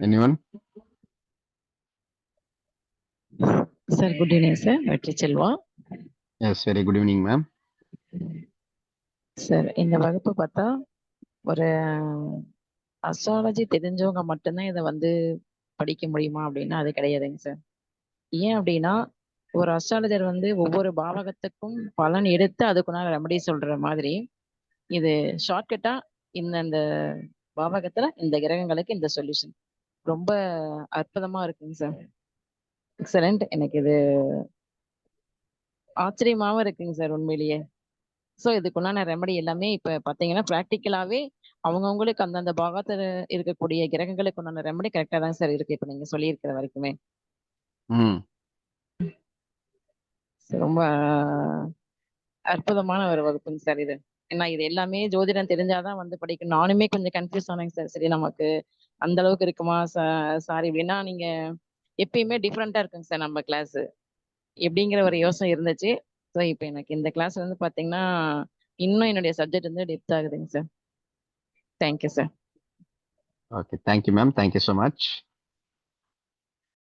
Anyone? Sir good evening sir Vetri Selva Yes, very good evening, ma'am. Sir இந்த வகுப்பு பார்த்தா ஒரு astrology தெரிஞ்சவங்க மட்டும்தான் இதை வந்து படிக்க முடியுமா அப்படின்னா அது கிடையாதுங்க சார் ஏன் அப்படின்னா ஒரு அஸ்ட்ராலஜர் வந்து ஒவ்வொரு பாவகத்துக்கும் பலன் எடுத்து அதுக்குள்ள ரெமடி சொல்ற மாதிரி இது ஷார்ட்கட்டா இந்த இந்த பாவகத்துல இந்த கிரகங்களுக்கு இந்த சொல்யூஷன் ரொம்ப அற்புதமா இருக்குங்க சார் எக்ஸலண்ட் எனக்கு இது ஆச்சரியமாவும் இருக்குங்க சார் உண்மையிலேயே. ஸோ இதுக்குண்டான ரெமடி எல்லாமே இப்போ பார்த்தீங்கன்னா ப்ராக்டிக்கலாகவே அவங்கவுங்களுக்கு அந்தந்த பாகத்தில் இருக்கக்கூடிய கிரகங்களுக்கு உண்டான ரெமடி கரெக்டாக தான் சார் இருக்கு. இப்போ நீங்கள் சொல்லியிருக்கிற வரைக்குமே. ரொம்ப அற்புதமான ஒரு வகுப்புங்க சார் இது. ஏன்னா இது எல்லாமே ஜோதிடம் தெரிஞ்சாதான் வந்து படிக்கணும் நானுமே கொஞ்சம் கன்ஃபியூஸ் ஆனேங்க சார் சரி நமக்கு அந்த அளவுக்கு இருக்குமா? சாரி அப்படின்னா நீங்க எப்பயுமே டிஃப்ரெண்டா இருக்குங்க சார் நம்ம கிளாஸ் எப்படிங்கிற ஒரு யோசனை இருந்துச்சு. ஸோ இப்போ எனக்கு இந்த கிளாஸ் வந்து பார்த்தீங்கன்னா இன்னும் என்னுடைய சப்ஜெக்ட் வந்து டெப்த் ஆகுதுங்க sir thank you sir okay thank you ma'am thank you so much.